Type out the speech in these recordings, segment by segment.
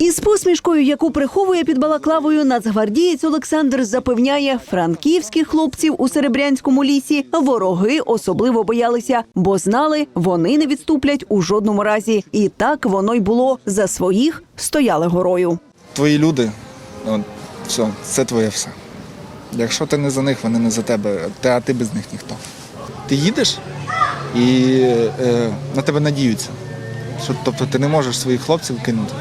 Із посмішкою, яку приховує під балаклавою, нацгвардієць Олександр запевняє, франківських хлопців у Серебрянському лісі вороги особливо боялися, бо знали, вони не відступлять у жодному разі. І так воно й було за своїх стояли горою. Твої люди, все, це твоє все. Якщо ти не за них, вони не за тебе, а ти без них ніхто. Ти їдеш і е, на тебе надіються. Що, тобто ти не можеш своїх хлопців кинути.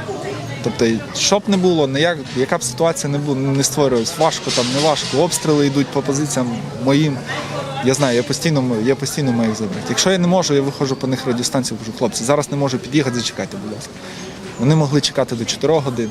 Тобто, що б не було, ніяк, яка б ситуація не була, не створювалась, важко там, не важко, обстріли йдуть по позиціям моїм. Я знаю, я постійно, я постійно маю їх забрати. Якщо я не можу, я виходжу по них радіостанцію, кажу, хлопці, зараз не можу під'їхати, зачекайте, будь ласка. Вони могли чекати до 4 годин.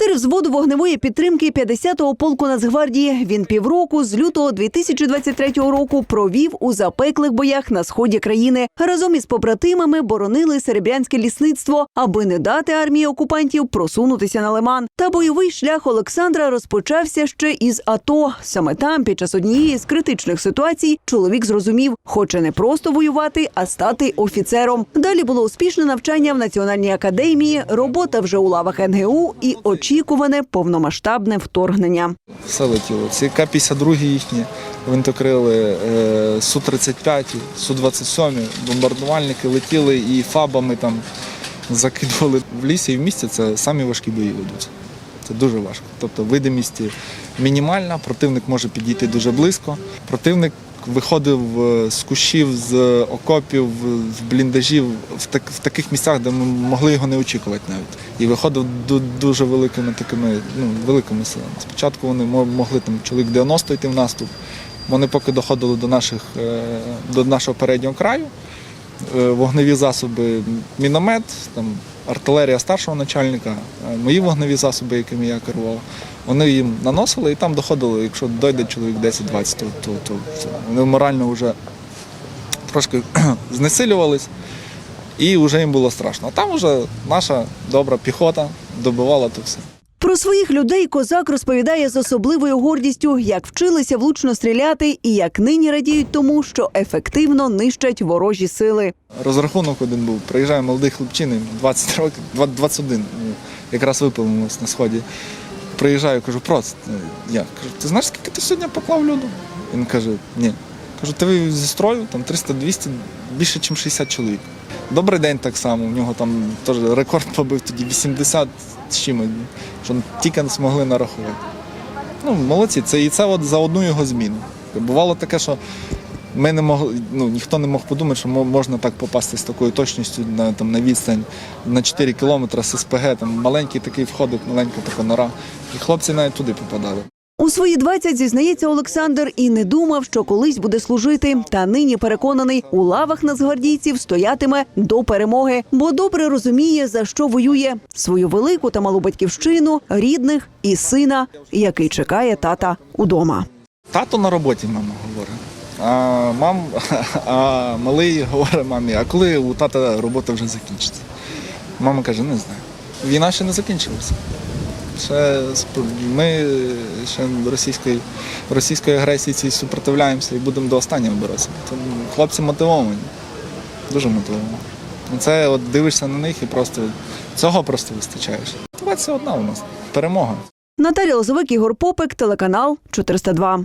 Командир взводу вогневої підтримки 50-го полку Нацгвардії. Він півроку з лютого 2023 року провів у запеклих боях на сході країни. Разом із побратимами боронили серебрянське лісництво, аби не дати армії окупантів просунутися на лиман. Та бойовий шлях Олександра розпочався ще із АТО. Саме там, під час однієї з критичних ситуацій, чоловік зрозумів, хоче не просто воювати, а стати офіцером. Далі було успішне навчання в національній академії, робота вже у лавах НГУ і очікуване повномасштабне вторгнення. Все летіло. Ці К-52 їхні винтокрили, е, Су-35, Су-27, бомбардувальники летіли і фабами там закидували в лісі і в місті. Це самі важкі бої ведуться. Це дуже важко. Тобто видимість мінімальна, противник може підійти дуже близько. Противник виходив е, з кущів, з окопів, з бліндажів в, так, в таких місцях, де ми могли його не очікувати навіть. І виходив ду- дуже великими такими, ну, великими силами. Спочатку вони могли там чоловік 90 йти в наступ. Вони поки доходили до, наших, е, до нашого переднього краю, е, вогневі засоби, міномет, там, артилерія старшого начальника, е, мої вогневі засоби, якими я керував, вони їм наносили і там доходило, якщо дойде чоловік 10-20, то, то, то вони морально вже трошки знесилювались і вже їм було страшно. А там вже наша добра піхота добивала то все. Про своїх людей козак розповідає з особливою гордістю, як вчилися влучно стріляти і як нині радіють тому, що ефективно нищать ворожі сили. Розрахунок один був. Приїжджає молодий хлопчина, 20 років, 20 21, ну, якраз випилимось на сході. Приїжджаю, кажу, проц, я кажу, ти знаєш, скільки ти сьогодні поклав люду? Він каже, ні. Кажу, ти зі строю, там 300-200, більше, ніж 60 чоловік. Добрий день так само. У нього там теж рекорд побив тоді 80 з чимось, що тільки змогли нарахувати. Ну, молодці, це і це от за одну його зміну. Бувало таке, що ми не могли, ну ніхто не мог подумати, що можна так попасти з такою точністю на, там, на відстань на 4 кілометри з СПГ, там маленький такий входик, маленька така нора. І хлопці навіть туди попадали. У свої 20 зізнається Олександр і не думав, що колись буде служити. Та нині переконаний, у лавах нацгвардійців стоятиме до перемоги, бо добре розуміє, за що воює свою велику та малу батьківщину, рідних і сина, який чекає тата удома. Тато на роботі, мама говорить. А, мам, а малий говорить мамі, а коли у тата робота вже закінчиться? Мама каже, не знаю. Війна ще не закінчилася. Ще ми ще російської, російської агресії цій супротивляємося і будемо до останнього боротися. Тому хлопці мотивовані, дуже мотивовані. Це от дивишся на них і просто цього просто вистачаєш. Мотивація одна у нас перемога. Наталія Лозовик, Ігор Попик, телеканал 402.